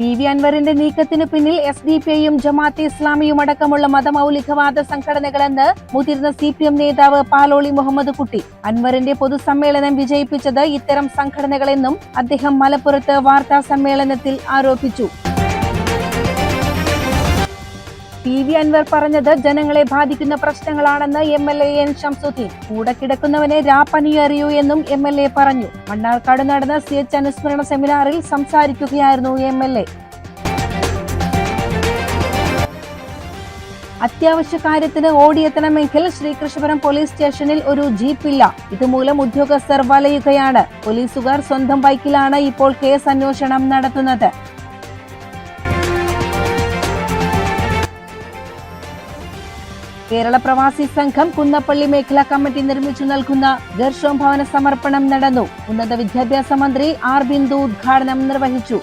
P V അൻവറിന്റെ നീക്കത്തിന് പിന്നിൽ എസ് ഡി പി ഐയും ജമാഅത്തെ ഇസ്ലാമിയും അടക്കമുള്ള മതമൗലികവാദ സംഘടനകളെന്ന് മുതിർന്ന സി പി എം നേതാവ് പാലോളി മുഹമ്മദ് കുട്ടി. അൻവറിന്റെ പൊതുസമ്മേളനം വിജയിപ്പിച്ചത് ഇത്തരം സംഘടനകളെന്നും അദ്ദേഹം മലപ്പുറത്ത് വാർത്താ സമ്മേളനത്തിൽ ആരോപിച്ചു. പി വി അൻവർ പറഞ്ഞത് ജനങ്ങളെ ബാധിക്കുന്ന പ്രശ്നങ്ങളാണെന്ന് M L A N Shamsuddin കൂടെ കിടക്കുന്നവനെ രാപ്പനി എന്നും എം എൽ എ പറഞ്ഞു. മണ്ണാർക്കാട് നടന്ന സി എച്ച് അനുസ്മരണ സെമിനാറിൽ സംസാരിക്കുകയായിരുന്നു എം എൽ എ. അത്യാവശ്യ കാര്യത്തിന് ഓടിയെത്തണമെങ്കിൽ ശ്രീകൃഷ്ണപുരം പോലീസ് സ്റ്റേഷനിൽ ഒരു ജീപ്പില്ല ഇതുമൂലം ഉദ്യോഗസ്ഥർ വലയുകയാണ്. പോലീസുകാർ സ്വന്തം ബൈക്കിലാണ് ഇപ്പോൾ കേസ് അന്വേഷണം നടത്തുന്നത്. കേരള പ്രവാസി സംഘം കുന്നപ്പള്ളി മേഖലാ കമ്മിറ്റി നിർമ്മിച്ചു നൽകുന്ന ഗർഷോം ഭവന സമർപ്പണം നടന്നു. ഉന്നത വിദ്യാഭ്യാസ മന്ത്രി ആർ ബിന്ദു ഉദ്ഘാടനം നിർവഹിച്ചു.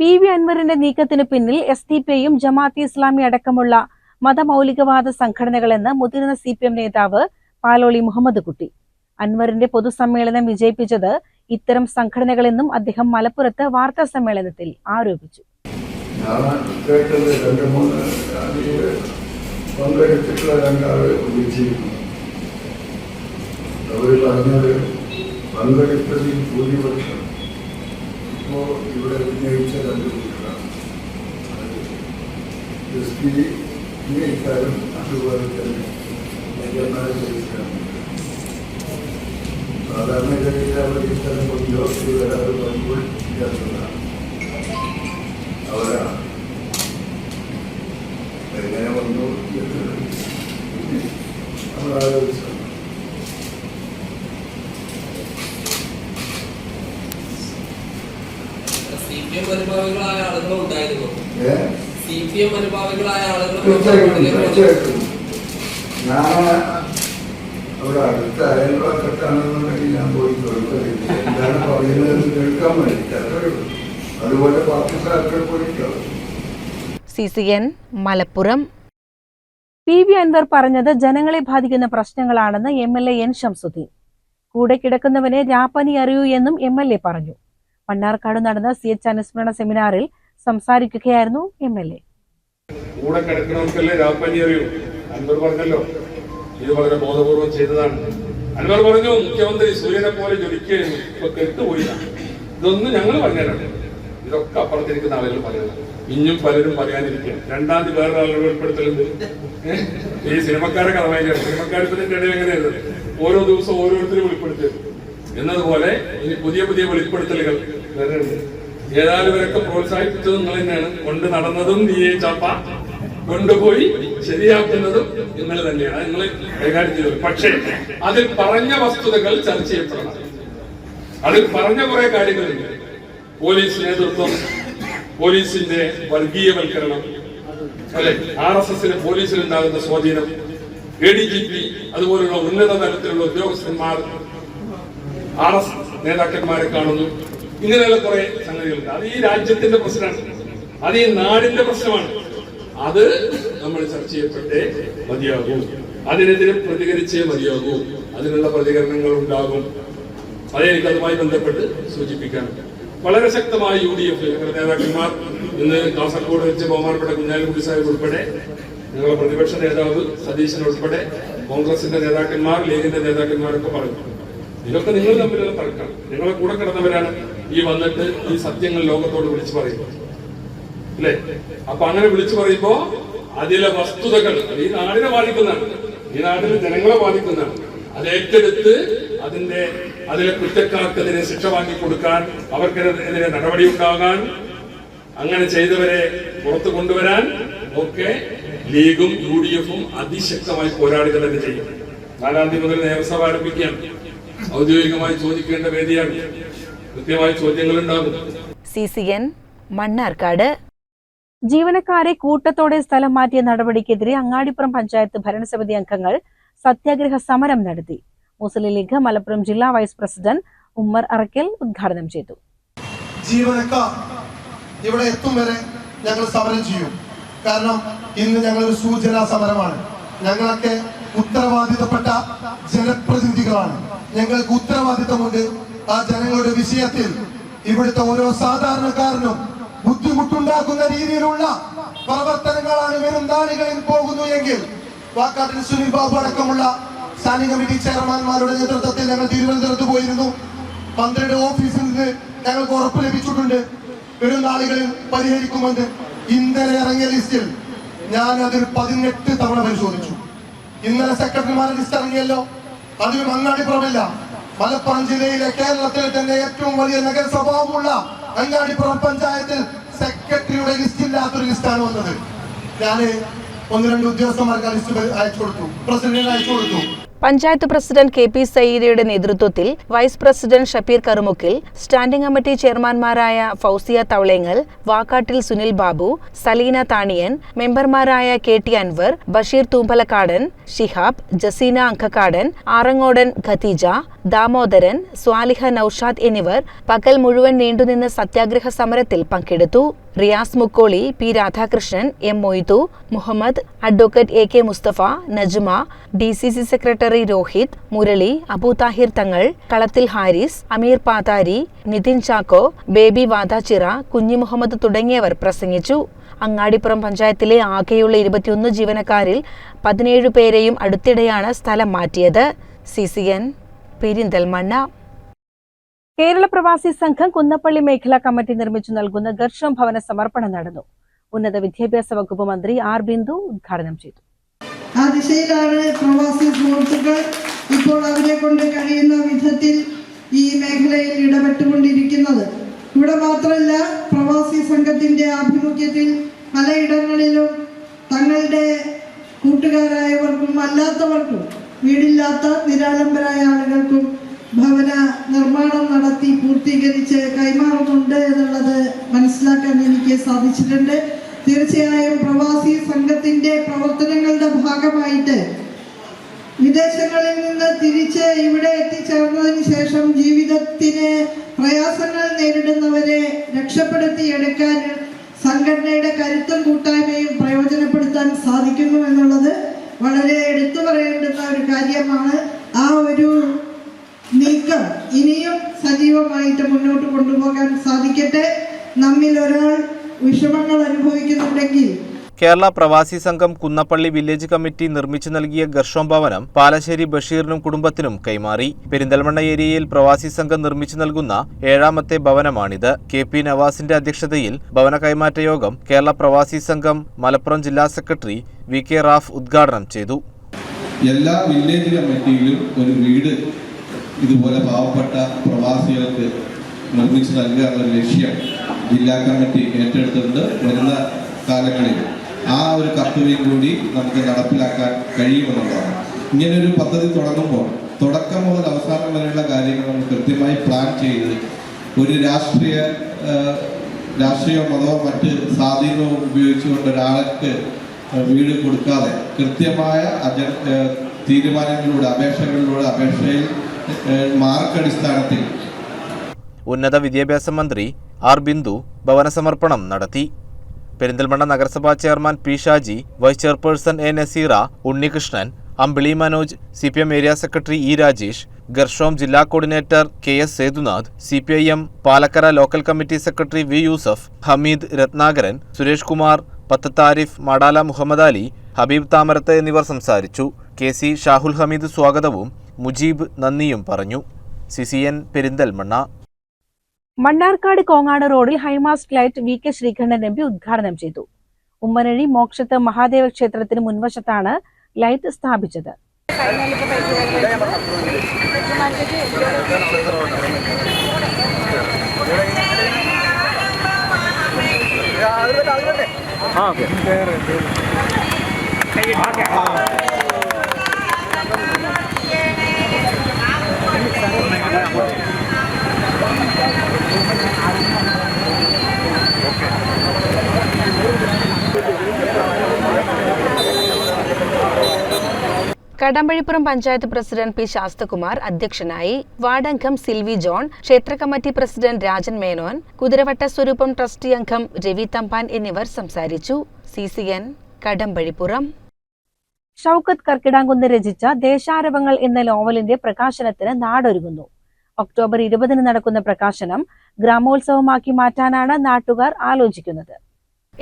പി വി അൻവറിന്റെ നീക്കത്തിനു പിന്നിൽ എസ് ഡി പി ഐയും ജമാഅത്തെ ഇസ്ലാമി അടക്കമുള്ള മതമൗലികവാദ സംഘടനകളെന്ന് മുതിർന്ന സി പി എം നേതാവ് പാലോളി മുഹമ്മദ് കുട്ടി. അൻവറിന്റെ പൊതുസമ്മേളനം വിജയിപ്പിച്ചത് ഇത്തരം സംഘടനകളെന്നും അദ്ദേഹം മലപ്പുറത്ത് വാർത്താ സമ്മേളനത്തിൽ ആരോപിച്ചു. ഞാൻ കേട്ടത് രണ്ട് മൂന്ന് അതിൽ പങ്കെടുത്തിട്ടുള്ള രണ്ടാൾ വിളിച്ചിരുന്നു അവർ പറഞ്ഞത് പങ്കെടുത്തതിൽ ഭൂരിപക്ഷം. ഇപ്പോൾ ഇവിടെ ഉന്നയിച്ച രണ്ട് കുട്ടികളാണ്. എസ് പി ഉന്നയിക്കാരും അതുപോലെ തന്നെ മറ്റന്നാൾ ജയിക്കാനും സാധാരണഗതിയിൽ അവർ ഇത്തരം ഉദ്യോഗസ്ഥർ വരാതെ വരുമ്പോൾ അവരാണ് എങ്ങനെ വന്നു നമ്മൾ ആലോചിച്ചു അനുഭാവികളായ ആളുകൾ ഉണ്ടായിരുന്നു. സി പി എം അനുഭാവികളായ ആളുകൾ തീർച്ചയായിട്ടും തീർച്ചയായിട്ടും. ഞാൻ അവിടെ അടുത്ത അയൽവാക്കത്താണെന്നുണ്ടെങ്കിൽ ഞാൻ പോയി കേൾക്കലില്ല എന്താണ് പറയുന്നത് കേൾക്കാൻ വേണ്ടിയിട്ട് അത്രേ ഉള്ളൂ അതുപോലെ പാർട്ടിക്കാർക്ക് പോയിട്ടോ? C C N Malappuram. P V Anvar പറഞ്ഞത് ജനങ്ങളെ ബാധിക്കുന്ന പ്രശ്നങ്ങളാണെന്ന് M L A N Shamsuddin കൂടെ കിടക്കുന്നവനെ രാപ്പനി അറിയൂ എന്നും എം എൽ എ പറഞ്ഞു. മണ്ണാർക്കാട് നടന്ന സി എച്ച് അനുസ്മരണ സെമിനാറിൽ സംസാരിക്കുകയായിരുന്നു എം എൽ എ. കൂടെ കിടക്കണമെന്നല്ലേ രാപ്പനി അറിയൂ? അൻവർ പറഞ്ഞല്ലോ. ഇത് വളരെ ബോധപൂർവം ചെയ്തതാണ്. അൻവർ പറഞ്ഞു മുഖ്യമന്ത്രി സൂര്യനെ പോലെ ജ്വലിക്കുകയും ഇപ്പൊ കെട്ടുപോയി ഇതൊന്നും ഞങ്ങൾ പറഞ്ഞുതരാം ഇതൊക്കെ അപ്പുറത്തിരിക്കുന്ന ആളുകൾ പറയുന്നത് ഇനിയും പലരും പറയാനിരിക്കുക രണ്ടാം തീയതി വേറെ ആളുകൾ ഉൾപ്പെടുത്തലുണ്ട് ഈ സിനിമക്കാരെ കഥ സിനിമക്കാരത്തിന്റെ ഇടയിൽ എങ്ങനെയായിരുന്നു ഓരോ ദിവസവും ഓരോരുത്തരും വെളിപ്പെടുത്തരുത് എന്നതുപോലെ ഇനി പുതിയ പുതിയ വെളിപ്പെടുത്തലുകൾ വരുന്നുണ്ട് ഏതായാലും ഇവരൊക്കെ പ്രോത്സാഹിപ്പിച്ചത് നിങ്ങൾ തന്നെയാണ്. കൊണ്ട് നടന്നതും നീ ചാപ്പ. കൊണ്ടുപോയി ശരിയാക്കുന്നതും നിങ്ങൾ തന്നെയാണ്. നിങ്ങൾ കൈകാര്യം ചെയ്തത് പക്ഷേ അതിൽ പറഞ്ഞ വസ്തുതകൾ ചർച്ച ചെയ്യപ്പെടണം. അതിൽ പറഞ്ഞ കുറെ കാര്യങ്ങളുണ്ട്. പോലീസ് നേതൃത്വം പോലീസിന്റെ വർഗീയവൽക്കരണം അല്ലെ? ആർ എസ് എസിന് പോലീസിൽ ഉണ്ടാകുന്ന സ്വാധീനം എ ഡി ജി പി അതുപോലുള്ള ഉന്നത തലത്തിലുള്ള ഉദ്യോഗസ്ഥന്മാർ ആർ എസ് നേതാക്കന്മാരെ കാണുന്നു. ഇങ്ങനെയുള്ള കുറെ സംഗതികളുണ്ട്. അത് ഈ രാജ്യത്തിന്റെ പ്രശ്നമാണ്. അത് ഈ നാടിന്റെ പ്രശ്നമാണ്. അത് നമ്മൾ ചർച്ച ചെയ്യപ്പെട്ടേ മതിയാകൂ. അതിനെതിരെ പ്രതികരിച്ചേ മതിയാകൂ. അതിനുള്ള പ്രതികരണങ്ങൾ ഉണ്ടാകും. അതെനിക്ക് അതുമായി ബന്ധപ്പെട്ട് സൂചിപ്പിക്കാനുണ്ട്. വളരെ ശക്തമായ യു ഡി എഫ് ഞങ്ങളുടെ നേതാക്കന്മാർ ഇന്ന് കാസർഗോഡ് വെച്ച് ബഹുമാനപ്പെട്ട കുഞ്ഞാലിക്കുട്ടി സാഹിബ് ഉൾപ്പെടെ ഞങ്ങളുടെ പ്രതിപക്ഷ നേതാവ് സതീശൻ ഉൾപ്പെടെ കോൺഗ്രസിന്റെ നേതാക്കന്മാർ ലീഗിന്റെ നേതാക്കന്മാരൊക്കെ പറഞ്ഞു. ഇതൊക്കെ നിങ്ങൾ തമ്മിലുള്ള തർക്കം നിങ്ങളെ കൂടെ കിടന്നവരാണ് ഈ വന്നിട്ട് ഈ സത്യങ്ങൾ ലോകത്തോട് വിളിച്ചു പറയുന്നത്. അല്ലേ? അപ്പൊ അങ്ങനെ വിളിച്ചു പറയുമ്പോ അതിലെ വസ്തുതകൾ ഈ നാടിനെ ബാധിക്കുന്നതാണ്. ഈ നാട്ടിലെ ജനങ്ങളെ ബാധിക്കുന്നതാണ്. അത് ഏറ്റെടുത്ത് അതിന്റെ അതിലെ കുറ്റക്കാർക്കെതിരെ ശിക്ഷ വാങ്ങി കൊടുക്കാൻ അവർക്കെതിരെ നടപടി ഉണ്ടാകാൻ അങ്ങനെ ചെയ്തവരെ പുറത്തു കൊണ്ടുവരാൻ ഒക്കെ ലീഗും യു ഡി എഫും അതിശക്തമായി പോരാടുക തന്നെ ചെയ്യും. നാലാം തീയതി മുതൽ നിയമസഭ ആരംഭിക്കാം ഔദ്യോഗികമായി ചോദിക്കേണ്ട വേദിയാണ്. കൃത്യമായ ചോദ്യങ്ങൾ ഉണ്ടാകും സി സി എൻ മണ്ണാർക്കാട്. ജീവനക്കാരെ കൂട്ടത്തോടെ സ്ഥലം മാറ്റിയ നടപടിക്കെതിരെ അങ്ങാടിപ്പുറം പഞ്ചായത്ത് ഭരണസമിതി അംഗങ്ങൾ സത്യാഗ്രഹ സമരം നടത്തി. മുസ്ലിം ലീഗ് മലപ്പുറം ജില്ലാ വൈസ് പ്രസിഡന്റ് ഉമ്മർ അറക്കൽ ഉദ്ഘാടനം ചെയ്തു. ജീവനക്കാർ ഇവിടെ എത്തും വരെ ഞങ്ങൾ സമരം ചെയ്യും. കാരണം ഇന്ന് ഞങ്ങൾ ഒരു സൂചനാ സമരമാണ്. ഞങ്ങളൊക്കെ ഉത്തരവാദിത്തപ്പെട്ട ജനപ്രതിനിധികളാണ്. ഞങ്ങൾക്ക് ഉത്തരവാദിത്തമുണ്ട് ആ ജനങ്ങളുടെ വിഷയത്തിൽ. ഇവിടുത്തെ ഓരോ സാധാരണക്കാരനും ബുദ്ധിമുട്ടുണ്ടാക്കുന്ന രീതിയിലുള്ള പ്രവർത്തനങ്ങളാണ് വരും നാളുകളിൽ പോകുന്നു എങ്കിൽ വാക്കാട്ടിൽ സുനിൽ ബാബു അടക്കമുള്ള സ്റ്റാൻഡിംഗ് കമ്മിറ്റി ചെയർമാൻമാരുടെ നേതൃത്വത്തിൽ ഞങ്ങൾ തിരുവനന്തപുരത്ത് പോയിരുന്നു. മന്ത്രിയുടെ ഓഫീസിൽ നിന്ന് ഞങ്ങൾക്ക് ഉറപ്പ് ലഭിച്ചിട്ടുണ്ട്. വരും നാളുകളിൽ പരിഹരിക്കുമെന്ന്. ഇന്നലെ ഇറങ്ങിയ ലിസ്റ്റിൽ ഞാൻ അതിൽ പതിനെട്ട് തവണ പരിശോധിച്ചു. ഇന്നലെ സെക്രട്ടറിമാരുടെ ലിസ്റ്റ് ഇറങ്ങിയല്ലോ. അതിലും അങ്ങാടിപ്പുറമില്ല മലപ്പുറം ജില്ലയിലെ കേരളത്തിലെ തന്നെ ഏറ്റവും വലിയ നഗരസ്വഭാവമുള്ള അങ്ങാടിപ്പുറം പഞ്ചായത്തിൽ സെക്രട്ടറിയുടെ ലിസ്റ്റ് ഇല്ലാത്തൊരു ലിസ്റ്റാണ് വന്നത്. ഞാൻ ഒന്ന് രണ്ട് ഉദ്യോഗസ്ഥന്മാർക്ക് ലിസ്റ്റ് അയച്ചു കൊടുത്തു. പ്രസിഡന്റിന് അയച്ചു കൊടുത്തു. പഞ്ചായത്ത് പ്രസിഡന്റ് കെ പി സയ്യിദയുടെ നേതൃത്വത്തിൽ vice president Shabeer Karumukkil standing committee ചെയർമാൻമാരായ Fousiya Thavalengal Vakkattil Sunil Babu Saleena Thaniyan മെമ്പർമാരായ കെ ടി അൻവർ ബഷീർ തൂമ്പലക്കാടൻ ഷിഹാബ് ജസീന അങ്കക്കാടൻ ആറങ്ങോടൻ ഖതീജ ദാമോദരൻ സ്വാലിഹ നൌഷാദ് എന്നിവർ പകൽ മുഴുവൻ നീണ്ടുനിന്ന സത്യാഗ്രഹ സമരത്തിൽ പങ്കെടുത്തു. Riyas Mukkoli P Radhakrishnan M Moidu Muhammad advocate A K Musthafa Najma D C C secretary Rohith Murali Abu Thahir Thangal Kalathil Haris Ameer Pathari Nithin Chacko Baby Vadachira Kunhi Muhammad തുടങ്ങിയവർ പ്രസംഗിച്ചു. അങ്ങാടിപ്പുറം പഞ്ചായത്തിലെ ആകെയുള്ള ഇരുപത്തിയൊന്ന് ജീവനക്കാരിൽ പതിനേഴ് പേരെയും അടുത്തിടെയാണ് സ്ഥലം മാറ്റിയത്. C C N Perinthalmanna. Kerala Pravasi Sangham Kunnappally മേഖലാ കമ്മിറ്റി നിർമ്മിച്ചു നൽകുന്ന ഗർഷം ഭവന സമർപ്പണം നടന്നു. ഉന്നത വിദ്യാഭ്യാസ വകുപ്പ് മന്ത്രി ആർ ബിന്ദു ഉദ്ഘാടനം ചെയ്തു. ആ ദിശയിലാണ് പ്രവാസി സുഹൃത്തുക്കൾ ഇപ്പോൾ അവരെ കൊണ്ട് കഴിയുന്ന വിധത്തിൽ ഈ മേഖലയിൽ ഇടപെട്ടുകൊണ്ടിരിക്കുന്നത്. ഇവിടെ മാത്രമല്ല പ്രവാസി സംഘത്തിന്റെ ആഭിമുഖ്യത്തിൽ പലയിടങ്ങളിലും തങ്ങളുടെ കൂട്ടുകാരായവർക്കും അല്ലാത്തവർക്കും വീടില്ലാത്ത നിരാലംബരായ ആളുകൾക്കും ഭവന നിർമ്മാണം നടത്തി പൂർത്തീകരിച്ച് കൈമാറുന്നുണ്ട് എന്നുള്ളത് മനസ്സിലാക്കാൻ എനിക്ക് സാധിച്ചിട്ടുണ്ട്. തീർച്ചയായും പ്രവാസി സംഘത്തിന്റെ പ്രവർത്തനങ്ങളുടെ ഭാഗമായിട്ട് വിദേശങ്ങളിൽ നിന്ന് തിരിച്ച് ഇവിടെ എത്തിച്ചേർന്നതിന് ശേഷം ജീവിതത്തിന് പ്രയാസങ്ങൾ നേരിടുന്നവരെ രക്ഷപ്പെടുത്തിയെടുക്കാൻ സംഘടനയുടെ കരുത്തും കൂട്ടായ്മയും പ്രയോജനപ്പെടുത്താൻ സാധിക്കുന്നു എന്നുള്ളത് വളരെ എടുത്തു പറയേണ്ടുന്ന ഒരു കാര്യമാണ്. ആ ഒരു നീക്കം ഇനിയും സജീവമായിട്ട് മുന്നോട്ട് കൊണ്ടുപോകാൻ സാധിക്കട്ടെ. നമ്മിൽ ഒരാൾ വിഷമങ്ങൾ അനുഭവിക്കുന്നുണ്ടെങ്കിൽ കേരള പ്രവാസി സംഘം കുന്നപ്പള്ളി വില്ലേജ് കമ്മിറ്റി നിർമ്മിച്ചു നൽകിയ ഗർഷം ഭവനം പാലശ്ശേരി ബഷീറിനും കുടുംബത്തിനും കൈമാറി. പെരിന്തൽമണ്ണ ഏരിയയിൽ പ്രവാസി സംഘം നിർമ്മിച്ചു നൽകുന്ന ഏഴാമത്തെ ഭവനമാണിത്. കെ പി നവാസിന്റെ അധ്യക്ഷതയിൽ ഭവന കൈമാറ്റ യോഗം കേരള പ്രവാസി സംഘം മലപ്പുറം ജില്ലാ സെക്രട്ടറി വി കെ റാഫ് ഉദ്ഘാടനം ചെയ്തു. എല്ലാ വില്ലേജ് കമ്മിറ്റിയിലും ഒരു വീട് ഇതുപോലെ പാവപ്പെട്ട പ്രവാസികൾക്ക് നിർമ്മിച്ചു നൽകുക എന്ന ലക്ഷ്യം ജില്ലാ കമ്മിറ്റി ഏറ്റെടുത്തിട്ടുണ്ട് വരുന്ന കാലങ്ങളിൽ. ആ ഒരു കർത്തവ്യം കൂടി നമുക്ക് നടപ്പിലാക്കാൻ കഴിയുമെന്നുള്ളതാണ്. ഇങ്ങനൊരു പദ്ധതി തുടങ്ങുമ്പോൾ തുടക്കം മുതൽ അവസാനം വരെയുള്ള കാര്യങ്ങൾ നമ്മൾ കൃത്യമായി പ്ലാൻ ചെയ്ത് ഒരു രാഷ്ട്രീയ ആ, രാഷ്ട്രീയ മതമോ മറ്റ് സ്വാധീനവും ഉപയോഗിച്ചുകൊണ്ട് ഒരാൾക്ക് വീട് കൊടുക്കാതെ കൃത്യമായ അജ തീരുമാനങ്ങളിലൂടെ അപേക്ഷകളിലൂടെ അപേക്ഷയിൽ മാർക്കടിസ്ഥാനത്തിൽ ഉന്നത വിദ്യാഭ്യാസ മന്ത്രി ആർ ബിന്ദു ഭവന സമർപ്പണം നടത്തി. പെരിന്തൽമണ്ണ നഗരസഭാ chairman P Shaji vice chairperson A Naseera Unnikrishnan Ambili Manoj C P M area secretary E Rajesh Gershom ജില്ലാ coordinator K S Sethunath C P I M Palakkara local committee secretary V Yusuf Hameed Ratnakaran Suresh Kumar Pathatharif Madala Muhammad Ali Habeeb Thamarath എന്നിവർ സംസാരിച്ചു. K C Shahul Hameed സ്വാഗതവും മുജീബ് നന്ദിയും പറഞ്ഞു. C C N C N Perinthalmanna. Mannarkkad Kongad റോഡിൽ high mast light V K Sreekandan M P ഉദ്ഘാടനം ചെയ്തു. ഉമ്മനഴി മോക്ഷത്ത് മഹാദേവ ക്ഷേത്രത്തിന് മുൻവശത്താണ് ലൈറ്റ് സ്ഥാപിച്ചത്. കടമ്പഴിപ്പുറം പഞ്ചായത്ത് പ്രസിഡന്റ് പി ശാസ്തകുമാർ അധ്യക്ഷനായി വാർഡംഗം സിൽവി ജോൺ ക്ഷേത്ര committee president Rajan Menon Kuthiravatta Swaroopam trustee അംഗം രവി തമ്പാൻ എന്നിവർ സംസാരിച്ചു. C C N Kadambazhipuram. Shoukath Karkidankunnu രചിച്ച ദേശാരവങ്ങൾ എന്ന നോവലിന്റെ പ്രകാശനത്തിന് നാടൊരുങ്ങുന്നു. ഒക്ടോബർ ഇരുപതിന് നടക്കുന്ന പ്രകാശനം ഗ്രാമോത്സവമാക്കി മാറ്റാനാണ് നാട്ടുകാർ ആലോചിക്കുന്നത്.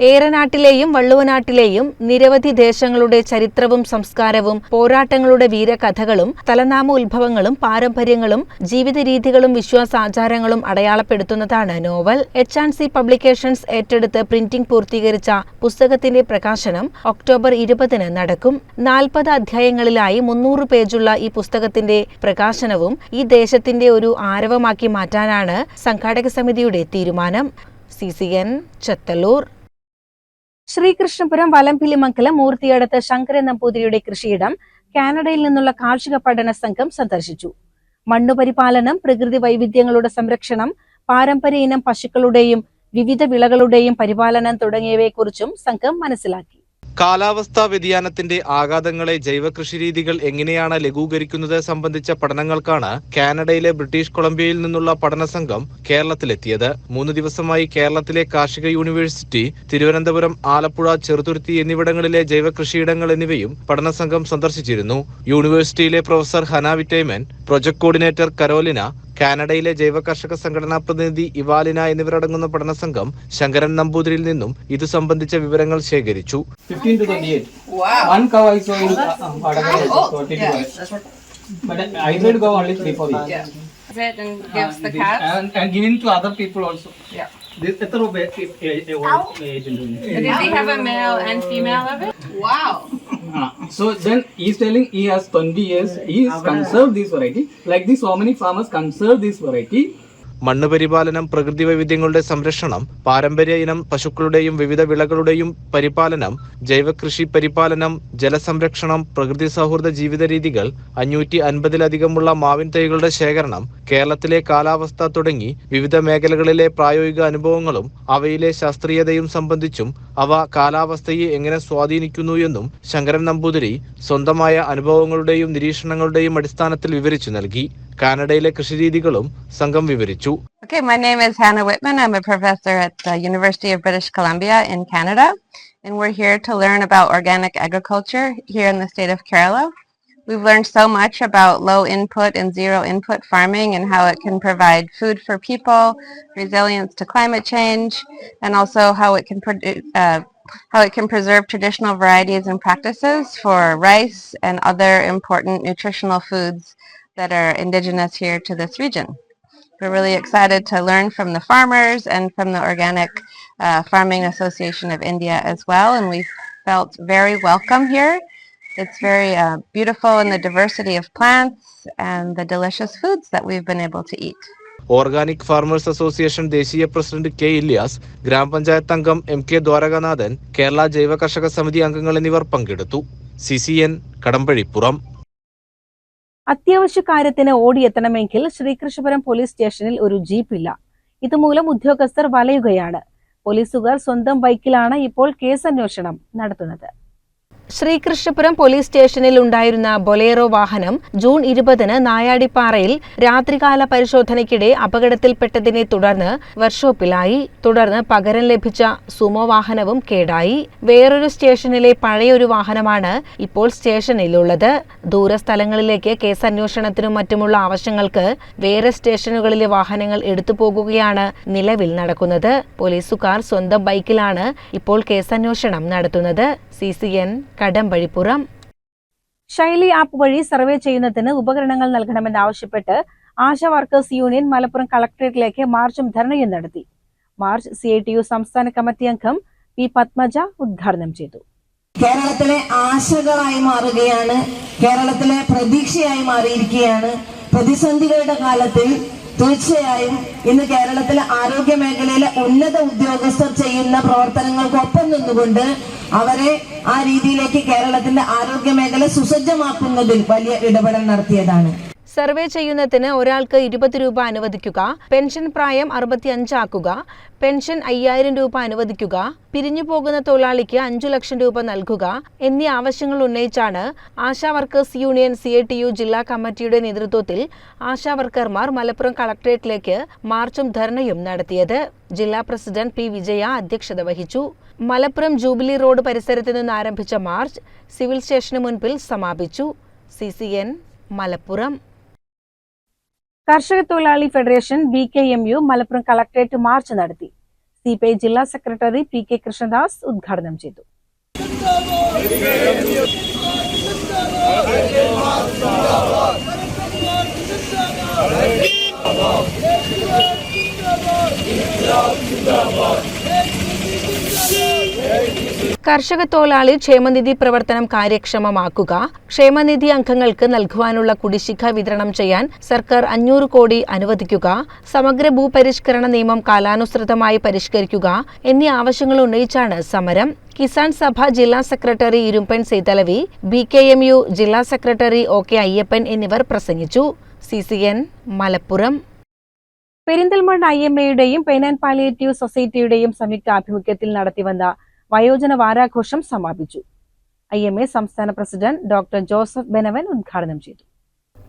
ഏറനാട്ടിലെയും വള്ളുവനാട്ടിലെയും നിരവധി ദേശങ്ങളുടെ ചരിത്രവും സംസ്കാരവും പോരാട്ടങ്ങളുടെ വീരകഥകളും തലനാമ ഉത്ഭവങ്ങളും പാരമ്പര്യങ്ങളും ജീവിത രീതികളും വിശ്വാസാചാരങ്ങളും അടയാളപ്പെടുത്തുന്നതാണ് novel. H and C publications ഏറ്റെടുത്ത് പ്രിന്റിംഗ് പൂർത്തീകരിച്ച പുസ്തകത്തിന്റെ പ്രകാശനം ഒക്ടോബർ ഇരുപതിന് നടക്കും. നാൽപ്പത് അധ്യായങ്ങളിലായി മുന്നൂറ് പേജുള്ള ഈ പുസ്തകത്തിന്റെ പ്രകാശനവും ഈ ദേശത്തിന്റെ ഒരു ആരവമാക്കി മാറ്റാനാണ് സംഘാടക സമിതിയുടെ തീരുമാനം. C C N Chethallur. Sreekrishnapuram Valambilimangalam Moorthiyadath Sankaran നമ്പൂതിരിയുടെ കൃഷിയിടം കാനഡയിൽ നിന്നുള്ള കാർഷിക പഠന സംഘം സന്ദർശിച്ചു. മണ്ണുപരിപാലനം പ്രകൃതി വൈവിധ്യങ്ങളുടെ സംരക്ഷണം പാരമ്പര്യ ഇനം പശുക്കളുടെയും വിവിധ വിളകളുടെയും പരിപാലനം തുടങ്ങിയവയെക്കുറിച്ചും സംഘം മനസ്സിലാക്കി. കാലാവസ്ഥാ വ്യതിയാനത്തിന്റെ ആഘാതങ്ങളെ ജൈവകൃഷി രീതികൾ എങ്ങനെയാണ് ലഘൂകരിക്കുന്നത് സംബന്ധിച്ച പഠനങ്ങൾക്കാണ് കാനഡയിലെ ബ്രിട്ടീഷ് കൊളംബിയയിൽ നിന്നുള്ള പഠന സംഘം കേരളത്തിലെത്തിയത്. മൂന്ന് ദിവസമായി കേരളത്തിലെ കാർഷിക യൂണിവേഴ്സിറ്റി തിരുവനന്തപുരം ആലപ്പുഴ ചെറുതുരുത്തി എന്നിവിടങ്ങളിലെ ജൈവകൃഷിയിടങ്ങൾ എന്നിവയും പഠന സംഘം സന്ദർശിച്ചിരുന്നു. യൂണിവേഴ്സിറ്റിയിലെ professor Hannah Wittman project coordinator Carolina കാനഡയിലെ ജൈവ കർഷക സംഘടനാ പ്രതിനിധി ഇവാലിന എന്നിവരടങ്ങുന്ന പഠന സംഘം ശങ്കരൻ നമ്പൂതിരിയിൽ നിന്നും ഇത് സംബന്ധിച്ച വിവരങ്ങൾ ശേഖരിച്ചു Wow. So then he's telling he has 20 years, he has conserved this variety. Like this, how many farmers conserve this variety? മണ്ണ് പരിപാലനം പ്രകൃതി വൈവിധ്യങ്ങളുടെ സംരക്ഷണം പാരമ്പര്യ ഇനം പശുക്കളുടെയും വിവിധ വിളകളുടെയും പരിപാലനം ജൈവകൃഷി പരിപാലനം ജലസംരക്ഷണം പ്രകൃതി സൗഹൃദ ജീവിത രീതികൾ അഞ്ഞൂറ്റി അൻപതിലധികമുള്ള മാവിൻ തൈകളുടെ ശേഖരണം കേരളത്തിലെ കാലാവസ്ഥ തുടങ്ങി വിവിധ മേഖലകളിലെ പ്രായോഗിക അനുഭവങ്ങളും അവയിലെ ശാസ്ത്രീയതയും സംബന്ധിച്ചും അവ കാലാവസ്ഥയെ എങ്ങനെ സ്വാധീനിക്കുന്നു എന്നും ശങ്കരൻ നമ്പൂതിരി സ്വന്തമായ അനുഭവങ്ങളുടെയും നിരീക്ഷണങ്ങളുടെയും അടിസ്ഥാനത്തിൽ വിവരിച്ചു നൽകി. കാനഡയിലെ കൃഷിരീതികളും സംഘം വിവരിച്ചു Okay, my name is Hannah Whitman. I'm a professor at the University of British Columbia in Canada, and we're here to learn about organic agriculture here in the state of Kerala. We've learned so much about low input and zero input farming and how it can provide food for people, resilience to climate change, and also how it can produ- uh, how it can preserve traditional varieties and practices for rice and other important nutritional foods that are indigenous here to this region. We're really excited to learn from the farmers and from the Organic uh, Farming Association of India as well, and we felt very welcome here. It's very uh, beautiful in the diversity of plants and the delicious foods that we've been able to eat. Organic farmers association ദേശീയ president K Ilyas ഗ്രാമപഞ്ചായത്ത് അംഗം M K Dwarakanathan Kerala ജൈവ കർഷക സമിതി അംഗങ്ങൾ എന്നിവർ പങ്കെടുത്തു C C N Kadampazhipuram അത്യാവശ്യ കാര്യത്തിന് ഓടിയെത്തണമെങ്കിൽ ശ്രീകൃഷ്ണപുരം പോലീസ് സ്റ്റേഷനിൽ ഒരു ജീപ്പ് ഇല്ല. ഇതുമൂലം ഉദ്യോഗസ്ഥർ വലയുകയാണ്. പോലീസുകാർ സ്വന്തം ബൈക്കിലാണ് ഇപ്പോൾ കേസന്വേഷണം നടത്തുന്നത്. ശ്രീകൃഷ്ണപുരം പോലീസ് സ്റ്റേഷനിൽ ഉണ്ടായിരുന്ന ബൊലേറോ വാഹനം ജൂൺ ഇരുപതിന് നായാടിപ്പാറയിൽ രാത്രികാല പരിശോധനയ്ക്കിടെ അപകടത്തിൽപ്പെട്ടതിനെ തുടർന്ന് വർക്ക്ഷോപ്പിലായി. തുടർന്ന് പകരം ലഭിച്ച സുമോ വാഹനവും കേടായി. വേറൊരു സ്റ്റേഷനിലെ പഴയൊരു വാഹനമാണ് ഇപ്പോൾ സ്റ്റേഷനിലുള്ളത്. ദൂരസ്ഥലങ്ങളിലേക്ക് കേസ് അന്വേഷണത്തിനും മറ്റുമുള്ള ആവശ്യങ്ങൾക്ക് വേറെ സ്റ്റേഷനുകളിലെ വാഹനങ്ങൾ എടുത്തു പോകുകയാണ് നിലവിൽ നടക്കുന്നത്. പോലീസുകാർ സ്വന്തം ബൈക്കിലാണ് ഇപ്പോൾ കേസന്വേഷണം നടത്തുന്നത്. സി സി എൻ കടമ്പഴിപ്പുറം ശൈലി ആപ്പ് വഴി സർവേ ചെയ്യുന്നതിന് ഉപകരണങ്ങൾ നൽകണമെന്നാവശ്യപ്പെട്ട് ആശാ വർക്കേഴ്സ് യൂണിയൻ മലപ്പുറം കളക്ടറേറ്റിലേക്ക് മാർച്ചും ധർണയും നടത്തി. March C I T U സംസ്ഥാന കമ്മിറ്റി അംഗം പി പത്മജ ഉദ്ഘാടനം ചെയ്തു. കേരളത്തിലെ ആശകളായി മാറുകയാണ്. കേരളത്തിലെ പ്രതീക്ഷയായി മാറിയിരിക്കുകയാണ്. പ്രതിസന്ധികളുടെ കാലത്തിൽ തീർച്ചയായും ഇന്ന് കേരളത്തിലെ ആരോഗ്യ മേഖലയിലെ ഉന്നത ഉദ്യോഗസ്ഥർ ചെയ്യുന്ന പ്രവർത്തനങ്ങൾക്കൊപ്പം നിന്നുകൊണ്ട് അവരെ ആ രീതിയിലേക്ക് കേരളത്തിന്റെ ആരോഗ്യ മേഖല സുസജ്ജമാക്കുന്നതിൽ വലിയ ഇടപെടൽ നടത്തിയതാണ്. സർവേ ചെയ്യുന്നതിന് ഒരാൾക്ക് ഇരുപത് രൂപ അനുവദിക്കുക. പെൻഷൻ പ്രായം അറുപത്തിയഞ്ചാക്കുക പെൻഷൻ അയ്യായിരം രൂപ അനുവദിക്കുക. പിരിഞ്ഞു പോകുന്ന തൊഴിലാളിക്ക് അഞ്ചു ലക്ഷം രൂപ നൽകുക. എന്നീ ആവശ്യങ്ങൾ ഉന്നയിച്ചാണ് ASHA workers union C T U ജില്ലാ കമ്മിറ്റിയുടെ നേതൃത്വത്തിൽ ആശാ വർക്കർമാർ മലപ്പുറം കളക്ടറേറ്റിലേക്ക് മാർച്ചും ധർണയും നടത്തിയത്. ജില്ലാ പ്രസിഡന്റ് പി വിജയ അധ്യക്ഷത വഹിച്ചു. മലപ്പുറം ജൂബിലി റോഡ് പരിസരത്ത് നിന്ന് ആരംഭിച്ച മാർച്ച് സിവിൽ സ്റ്റേഷന് മുൻപിൽ സമാപിച്ചു. സി മലപ്പുറം. കർഷക തൊഴിലാളി federation B K M U Malappuram collectorate march നടത്തി സി പി ഐ ജില്ലാ സെക്രട്ടറി പി കെ കൃഷ്ണദാസ് ഉദ്ഘാടനം ചെയ്തു കർഷക തൊഴിലാളി ക്ഷേമനിധി പ്രവർത്തനം കാര്യക്ഷമമാക്കുക. ക്ഷേമനിധി അംഗങ്ങൾക്ക് നൽകുവാനുള്ള കുടിശ്ശിക വിതരണം ചെയ്യാൻ സർക്കാർ അഞ്ഞൂറ് കോടി അനുവദിക്കുക. സമഗ്ര ഭൂപരിഷ്കരണ നിയമം കാലാനുസൃതമായി പരിഷ്കരിക്കുക എന്നീ ആവശ്യങ്ങൾ ഉന്നയിച്ചാണ് സമരം. കിസാൻ സഭ ജില്ലാ secretary Irumban Seethalavi B K M U ജില്ലാ സെക്രട്ടറി ഒ കെ അയ്യപ്പൻ എന്നിവർ പ്രസംഗിച്ചു. C C N Malappuram. Perinthalmanna I M എയുടെയും പെയിൻ ആൻഡ് പാലിയേറ്റീവ് സൊസൈറ്റിയുടെയും സംയുക്ത ആഭിമുഖ്യത്തിൽ നടത്തിവന്ന വയോജന വാരാഘോഷം സമാപിച്ചു. ഐ സംസ്ഥാന പ്രസിഡന്റ് ഡോക്ടർ ജോസഫ് ബെനവൻ ഉദ്ഘാടനം ചെയ്തു.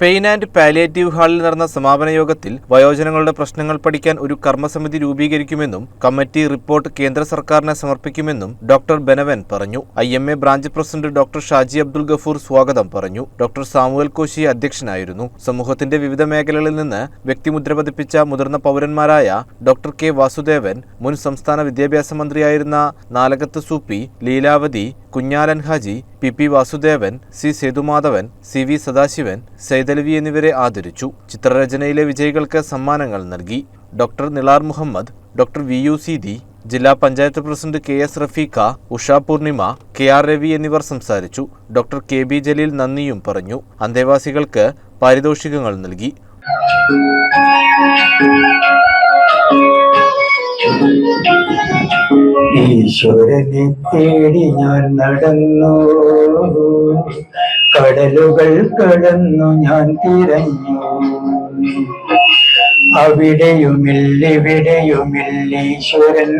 പെയിൻ ആൻഡ് പാലിയേറ്റീവ് ഹാളിൽ നടന്ന സമാപന യോഗത്തിൽ വയോജനങ്ങളുടെ പ്രശ്നങ്ങൾ പഠിക്കാൻ ഒരു കർമ്മസമിതി രൂപീകരിക്കുമെന്നും കമ്മിറ്റി റിപ്പോർട്ട് കേന്ദ്ര സർക്കാരിനെ സമർപ്പിക്കുമെന്നും ഡോക്ടർ ബെനവൻ പറഞ്ഞു. I M A branch president doctor Shaji Abdul Gafoor സ്വാഗതം പറഞ്ഞു. ഡോക്ടർ സാമുവൽ കോശി അധ്യക്ഷനായിരുന്നു. സമൂഹത്തിന്റെ വിവിധ മേഖലകളിൽ നിന്ന് വ്യക്തിമുദ്ര പതിപ്പിച്ച മുതിർന്ന പൗരന്മാരായ ഡോക്ടർ കെ വാസുദേവൻ മുൻ സംസ്ഥാന വിദ്യാഭ്യാസ മന്ത്രിയായിരുന്ന Nalakath Soopy Leelavathi Kunhalan Haji P P Vasudevan C Sethumadhavan C V Sadasivan Saithalavi എന്നിവരെ ആദരിച്ചു. ചിത്രരചനയിലെ വിജയികൾക്ക് സമ്മാനങ്ങൾ നൽകി. Doctor Nilar Muhammad doctor V U Seethi ജില്ലാ panchayat president K S Rafeekha Usha Poornima K R Ravi എന്നിവർ സംസാരിച്ചു. Doctor K B Jaleel നന്ദിയും പറഞ്ഞു. അന്തേവാസികൾക്ക് പാരിതോഷികങ്ങൾ നൽകി. ഈശ്വരനെ തേടി ഞാൻ നടന്നു. കടലുകൾ കടന്നു ഞാൻ തിരഞ്ഞു. അവിടെയുമില്ലിവിടെയുമില്ലീശ്വരൻ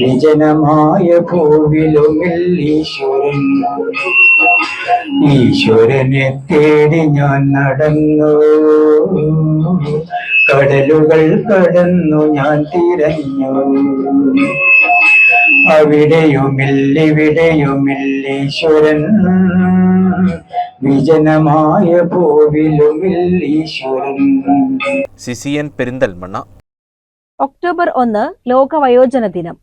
വിജനമായ ഭൂവിലുമില്ലീശ്വരൻ. ഈശ്വരനെ തേടി ഞാൻ നടന്നു. കടലുകൾ കടന്നു ഞാൻ തിരഞ്ഞു. അവിടെയുമില്ലിവിടെയുമില്ലീശ്വരൻ വിജനമായ ഭൂവിലുമില്ലീശ്വരൻ സിസിയൻ പെരിന്തൽമണ്ണ. ഒക്ടോബർ ഒന്ന് ലോക വയോജന ദിനം.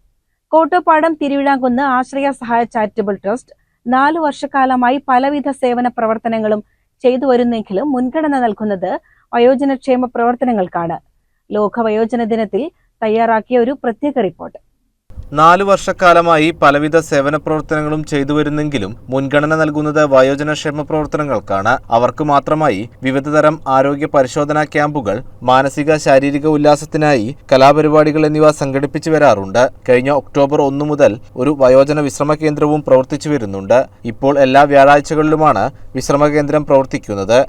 കോട്ടോപ്പാടം തിരുവിഴാങ്കുന്ന് ആശ്രയ സഹായ ചാരിറ്റബിൾ ട്രസ്റ്റ് നാലു വർഷക്കാലമായി പലവിധ സേവന പ്രവർത്തനങ്ങളും ചെയ്തു വരുന്നെങ്കിലും മുൻഗണന നൽകുന്നത് വയോജനക്ഷേമ പ്രവർത്തനങ്ങൾക്കാണ്. ലോക വയോജന ദിനത്തിൽ തയ്യാറാക്കിയ ഒരു പ്രത്യേക റിപ്പോർട്ട്. നാലു വർഷക്കാലമായി പലവിധ സേവന പ്രവർത്തനങ്ങളും ചെയ്തു വരുന്നെങ്കിലും മുൻഗണന നൽകുന്നത് വയോജനക്ഷേമ പ്രവർത്തനങ്ങൾക്കാണ്. അവർക്ക് മാത്രമായി വിവിധതരം ആരോഗ്യ പരിശോധനാ ക്യാമ്പുകൾ മാനസിക ശാരീരിക ഉല്ലാസത്തിനായി കലാപരിപാടികൾ എന്നിവ സംഘടിപ്പിച്ചു വരാറുണ്ട്. കഴിഞ്ഞ ഒക്ടോബർ ഒന്നു മുതൽ ഒരു വയോജന വിശ്രമ കേന്ദ്രവും പ്രവർത്തിച്ചു വരുന്നുണ്ട്. ഇപ്പോൾ എല്ലാ വ്യാഴാഴ്ചകളിലുമാണ് വിശ്രമ കേന്ദ്രം പ്രവർത്തിക്കുന്നത്.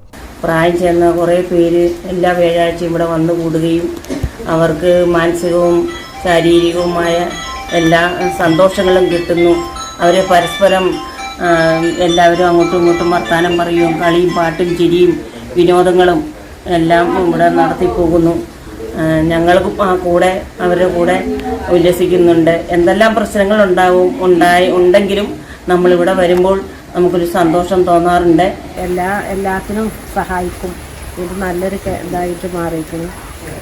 പ്രായം ചെന്ന കുറേ പേര് എല്ലാ വ്യാഴാഴ്ചയും ഇവിടെ വന്നു കൂടുകയും അവർക്ക് മാനസികവും ശാരീരികവുമായ എല്ലാ സന്തോഷങ്ങളും കിട്ടുന്നു. അവർ പരസ്പരം എല്ലാവരും അങ്ങോട്ടും ഇങ്ങോട്ടും വർത്തമാനം പറയും കളിയും പാട്ടും ചിരിയും വിനോദങ്ങളും എല്ലാം ഇവിടെ നടത്തി പോകുന്നു. ഞങ്ങൾ കൂടെ അവരുടെ കൂടെ ഉല്ലസിക്കുന്നുണ്ട്. എന്തെല്ലാം പ്രശ്നങ്ങൾ ഉണ്ടാവും ഉണ്ടായി ഉണ്ടെങ്കിലും നമ്മളിവിടെ വരുമ്പോൾ നമുക്കൊരു സന്തോഷം തോന്നാറുണ്ട്. എല്ലാ എല്ലാത്തിനും സഹായിക്കും. ഇത് നല്ലൊരു ഇതായിട്ട് മാറിയിരിക്കുന്നു.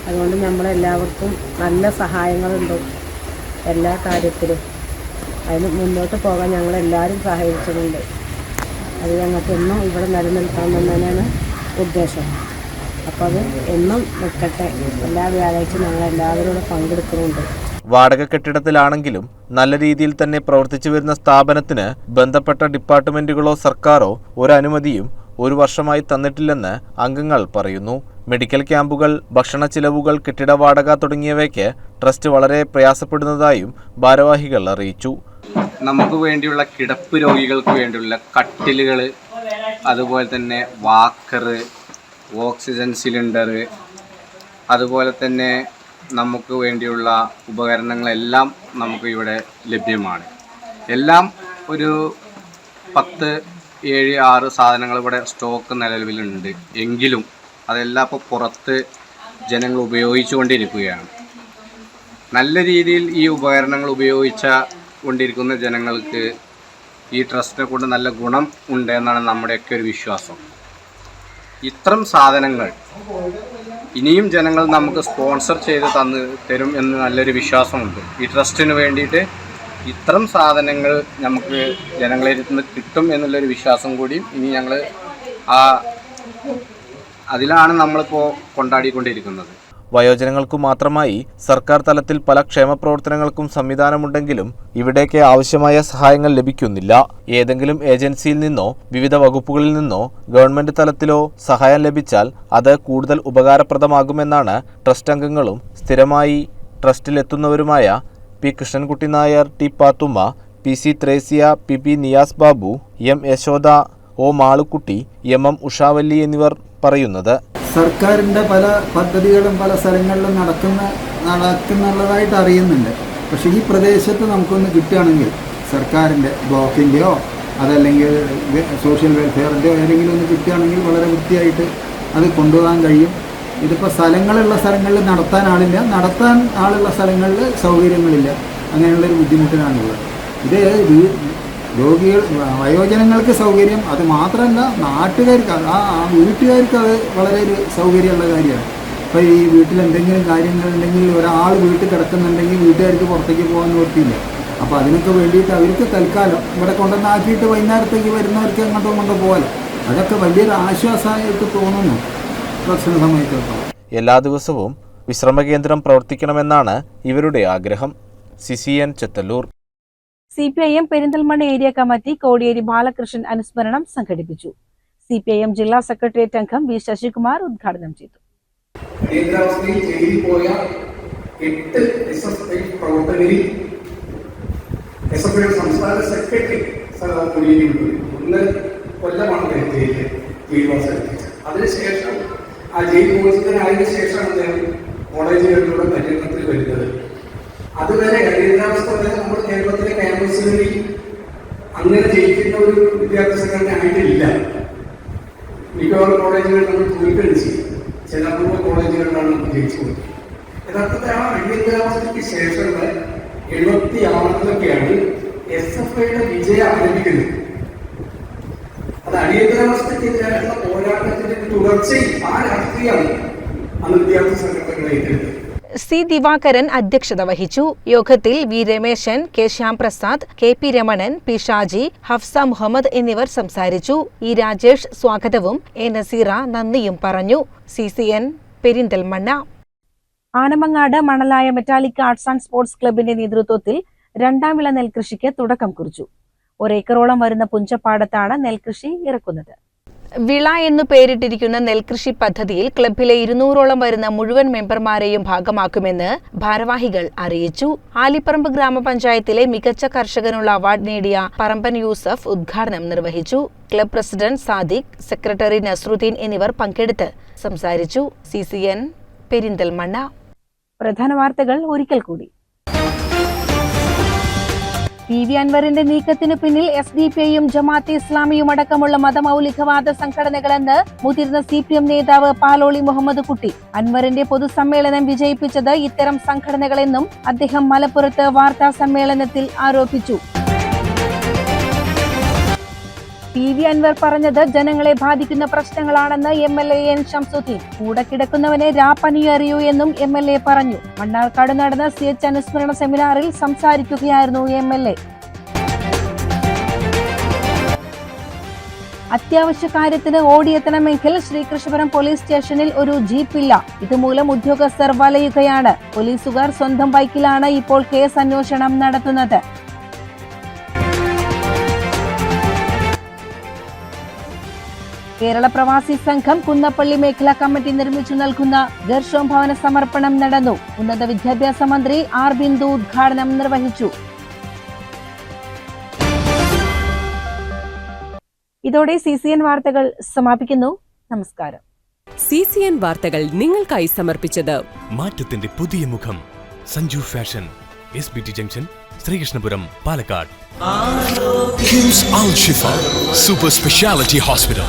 അതുകൊണ്ട് നമ്മളെല്ലാവർക്കും നല്ല സഹായങ്ങളുണ്ട്. എല്ലാ കാര്യത്തിലും. അതിന് മുന്നോട്ട് പോകാൻ ഞങ്ങളെല്ലാവരും സഹായിച്ചിട്ടുണ്ട്. അത് ഞങ്ങൾക്ക് എന്നും ഇവിടെ നിലനിൽക്കാൻ തന്നെയാണ് ഉദ്ദേശം. അപ്പോൾ അത് എന്നും നിൽക്കട്ടെ. എല്ലാ വ്യാഴാഴ്ച ഞങ്ങളെല്ലാവരും ഇവിടെ പങ്കെടുക്കുന്നുണ്ട്. വാടക കെട്ടിടത്തിലാണെങ്കിലും നല്ല രീതിയിൽ തന്നെ പ്രവർത്തിച്ചു വരുന്ന സ്ഥാപനത്തിന് ബന്ധപ്പെട്ട ഡിപ്പാർട്ട്മെന്റുകളോ സർക്കാരോ ഒരനുമതിയും ഒരു വർഷമായി തന്നിട്ടില്ലെന്ന് അംഗങ്ങൾ പറയുന്നു. മെഡിക്കൽ ക്യാമ്പുകൾ ഭക്ഷണ ചിലവുകൾ കെട്ടിട വാടക തുടങ്ങിയവയ്ക്ക് ട്രസ്റ്റ് വളരെ പ്രയാസപ്പെടുന്നതായും ഭാരവാഹികൾ അറിയിച്ചു. നമുക്ക് വേണ്ടിയുള്ള കിടപ്പ് രോഗികൾക്ക് വേണ്ടിയുള്ള കട്ടിലുകൾ അതുപോലെ തന്നെ വാക്കർ ഓക്സിജൻ സിലിണ്ടർ അതുപോലെ തന്നെ നമുക്ക് വേണ്ടിയുള്ള ഉപകരണങ്ങളെല്ലാം നമുക്ക് ഇവിടെ ലഭ്യമാണ്. എല്ലാം ഒരു പത്ത് ഏഴ് ആറ് സാധനങ്ങൾ ഇവിടെ സ്റ്റോക്ക് നിലവിലുണ്ട്. എങ്കിലും അതെല്ലാം ഇപ്പോൾ പുറത്ത് ജനങ്ങൾ ഉപയോഗിച്ചുകൊണ്ടിരിക്കുകയാണ് നല്ല രീതിയിൽ ഈ ഉപകരണങ്ങൾ ഉപയോഗിച്ച കൊണ്ടിരിക്കുന്ന ജനങ്ങൾക്ക് ഈ ട്രസ്റ്റിനെ കൊണ്ട് നല്ല ഗുണം ഉണ്ട് എന്നാണ് നമ്മുടെയൊക്കെ ഒരു വിശ്വാസം. ഇത്തരം സാധനങ്ങൾ ഇനിയും ജനങ്ങൾ നമുക്ക് സ്പോൺസർ ചെയ്ത് തന്ന് തരും എന്ന് നല്ലൊരു വിശ്വാസമുണ്ട്. ഈ ട്രസ്റ്റിന് വേണ്ടിയിട്ട് ഇത്തരം സാധനങ്ങൾ നമുക്ക് ജനങ്ങളിൽ നിന്ന് കിട്ടും എന്നുള്ളൊരു വിശ്വാസം കൂടി ഇനി ഞങ്ങൾ ആ അതിലാണ് നമ്മളിപ്പോൾ കൊണ്ടാടിക്കൊണ്ടിരിക്കുന്നത്. വയോജനങ്ങൾക്കു മാത്രമായി സർക്കാർ തലത്തിൽ പല ക്ഷേമ പ്രവർത്തനങ്ങൾക്കും സംവിധാനമുണ്ടെങ്കിലും ഇവിടേക്ക് ആവശ്യമായ സഹായങ്ങൾ ലഭിക്കുന്നില്ല. ഏതെങ്കിലും ഏജൻസിയിൽ നിന്നോ വിവിധ വകുപ്പുകളിൽ നിന്നോ ഗവൺമെന്റ് തലത്തിലോ സഹായം ലഭിച്ചാൽ അത് കൂടുതൽ ഉപകാരപ്രദമാകുമെന്നാണ് ട്രസ്റ്റ് അംഗങ്ങളും സ്ഥിരമായി ട്രസ്റ്റിലെത്തുന്നവരുമായ P Krishnankutty Nair T Pathumma P C Thresia P P Niyas Babu M Yashoda O Malukutty M M Ushavalli എന്നിവർ പറയുന്നത്. സർക്കാരിന്റെ പല പദ്ധതികളും പല സ്ഥലങ്ങളിലും നടക്കുന്ന നടക്കുന്നുള്ളതായിട്ട് അറിയുന്നുണ്ട്. പക്ഷെ ഈ പ്രദേശത്ത് നമുക്കൊന്ന് കിട്ടുകയാണെങ്കിൽ സർക്കാരിന്റെ ബ്ലോക്കിന്റെയോ അതല്ലെങ്കിൽ സോഷ്യൽ വെൽഫെയറിന്റെയോ ഏതെങ്കിലും ഒന്ന് കിട്ടുകയാണെങ്കിൽ വളരെ വൃത്തിയായിട്ട് അത് കൊണ്ടുപോകാൻ കഴിയും. ഇതിപ്പോൾ സ്ഥലങ്ങളുള്ള സ്ഥലങ്ങളിൽ നടത്താൻ ആളില്ല. നടത്താൻ ആളുള്ള സ്ഥലങ്ങളിൽ സൗകര്യങ്ങളില്ല. അങ്ങനെയുള്ളൊരു ബുദ്ധിമുട്ടിനാണുള്ളത് ഇത് രോഗികൾ വയോജനങ്ങൾക്ക് സൗകര്യം അത് മാത്രമല്ല നാട്ടുകാർക്ക് ആ വീട്ടുകാർക്ക് അത് വളരെ ഒരു സൗകര്യമുള്ള കാര്യമാണ്. ഇപ്പോൾ ഈ വീട്ടിൽ എന്തെങ്കിലും കാര്യങ്ങളുണ്ടെങ്കിൽ ഒരാൾ വീട്ടിൽ കിടക്കുന്നുണ്ടെങ്കിൽ വീട്ടുകാർക്ക് പുറത്തേക്ക് പോകാൻ നിർത്തിയില്ല അപ്പോൾ അതിനൊക്കെ വേണ്ടിയിട്ട് അവർക്ക് തൽക്കാലം ഇവിടെ കൊണ്ടുവന്നാക്കിയിട്ട് വൈകുന്നേരത്തേക്ക് വരുന്നവർക്ക് അങ്ങോട്ടും കൊണ്ടോ പോകാലോ. അതൊക്കെ വലിയൊരു ആശ്വാസമായിട്ട് തോന്നുന്നു ഭക്ഷണ സമയത്തോളം എല്ലാ ദിവസവും വിശ്രമകേന്ദ്രം പ്രവർത്തിക്കണമെന്നാണ് ഇവരുടെ ആഗ്രഹം. C C N Chethallur. C P I M Perinthalmanna area committee Kodiyeri Balakrishnan അനുസ്മരണം സംഘടിപ്പിച്ചു. സി പി ഐ എം ജില്ലാ സെക്രട്ടേറിയറ്റ് അംഗം വി ശശികുമാർ ഉദ്ഘാടനം ചെയ്തു. അതിനുശേഷം ആ കോളേജുകളിലൂടെ പര്യടനത്തിൽ വരുന്നത്. അതുവരെ അടിയന്തരാവസ്ഥ വരെ നമ്മുടെ കേരളത്തിലെ ക്യാമ്പസുകളിൽ അങ്ങനെ ജയിക്കുന്ന ഒരു വിദ്യാർത്ഥി സംഘടന ആയിട്ടില്ല. മിക്കവാറും കോളേജുകളിൽ നമ്മൾ തോൽക്കടിച്ച് ചില അപൂർവ കോളേജുകളിലാണ് നമ്മൾ ജയിച്ചു കൊടുത്തത് യഥാർത്ഥത്തിൽ ആ അടിയന്തരാവസ്ഥയ്ക്ക് ശേഷമുള്ള എഴുപത്തി ആറിലൊക്കെയാണ് എസ് എഫ് ഐയുടെ വിജയം ആരംഭിക്കുന്നത്. അത് അടിയന്തരാവസ്ഥയ്ക്കെതിരായുള്ള പോരാട്ടത്തിന്റെ തുടർച്ചയിൽ ആ രാഷ്ട്രീയമാണ് അന്ന് വിദ്യാർത്ഥി സംഘടനകൾ ഏറ്റെടുത്തത്. സി ദിവാകരൻ അധ്യക്ഷത വഹിച്ചു. യോഗത്തിൽ V Rameshan K Shyamprasad K P Ramanan P Shaji Hafsa Muhammad എന്നിവർ സംസാരിച്ചു. ഇ രാജേഷ് സ്വാഗതവും. എ നസീറ നന്ദിയും പറഞ്ഞു. C C N Perinthalmanna. Anamangad Manalaya metallic arts and sports ക്ലബിന്റെ നേതൃത്വത്തിൽ രണ്ടാം വിള നെൽകൃഷിക്ക് തുടക്കം കുറിച്ചു. ഒരേക്കറോളം വരുന്ന പുഞ്ചപ്പാടത്താണ് നെൽകൃഷി ഇറക്കുന്നത്. വിള എന്നു പേരിട്ടിരിക്കുന്ന നെൽകൃഷി പദ്ധതിയിൽ ക്ലബിലെ ഇരുന്നൂറോളം വരുന്ന മുഴുവൻ മെമ്പർമാരെയും ഭാഗമാക്കുമെന്ന് ഭാരവാഹികൾ അറിയിച്ചു. ആലിപ്പറമ്പ് ഗ്രാമപഞ്ചായത്തിലെ മികച്ച കർഷകനുള്ള അവാർഡ് നേടിയ പറമ്പൻ യൂസഫ് ഉദ്ഘാടനം നിർവഹിച്ചു. Club president Sadiq secretary Nasruddin എന്നിവർ പങ്കെടുത്ത് സംസാരിച്ചു. C C N Perinthalmanna. പ്രധാന വാർത്തകൾ ഒരിക്കൽ കൂടി. പി വി അൻവറിന്റെ നീക്കത്തിന് പിന്നിൽ എസ് ഡി പി ഐയും ജമാഅത്തെ ഇസ്ലാമിയും അടക്കമുള്ള മതമൗലികവാദ സംഘടനകളെന്ന് മുതിർന്ന സി പി എം നേതാവ് പാലോളി മുഹമ്മദ് കുട്ടി. അൻവറിന്റെ പൊതുസമ്മേളനം വിജയിപ്പിച്ചത് ഇത്തരം സംഘടനകളെന്നും അദ്ദേഹം മലപ്പുറത്ത് വാർത്താ സമ്മേളനത്തിൽ ആരോപിച്ചു. പി വി അൻവർ പറഞ്ഞത് ജനങ്ങളെ ബാധിക്കുന്ന പ്രശ്നങ്ങളാണെന്ന് M L A N Shamsuddin കൂടെ കിടക്കുന്നവനെ രാപ്പനി എന്നും എം എൽ എ പറഞ്ഞു. മണ്ണാർക്കാട് നടന്ന സി എച്ച് അനുസ്മരണ സെമിനാറിൽ സംസാരിക്കുകയായിരുന്നു എം എൽ എ. അത്യാവശ്യ കാര്യത്തിന് ഓടിയെത്തണമെങ്കിൽ ശ്രീകൃഷ്ണപുരം പോലീസ് സ്റ്റേഷനിൽ ഒരു ജീപ്പില്ല ഇതുമൂലം ഉദ്യോഗസ്ഥർ വലയുകയാണ്. പോലീസുകാർ സ്വന്തം ബൈക്കിലാണ് ഇപ്പോൾ കേസ് അന്വേഷണം നടത്തുന്നത്. കേരള പ്രവാസി സംഘം കുന്നപ്പള്ളി മേഖലാ കമ്മിറ്റി നിർമ്മിച്ചു നൽകുന്ന ദർശോം ഭവന സമർപ്പണം നടന്നു. ഉന്നത വിദ്യാഭ്യാസ മന്ത്രി ആർ ബിന്ദു ഉദ്ഘാടനം നിർവഹിച്ചു. ഇതോടെ സി സി എൻ വാർത്തകൾ സമാപിക്കുന്നു. നമസ്കാരം. സി സി എൻ വാർത്തകൾ നിങ്ങൾക്കായി സമർപ്പിച്ചത് മാറ്റത്തിന്റെ പുതിയ മുഖം. Sanju fashion S B T junction Sreekrishnapuram Palakkad. Super speciality hospital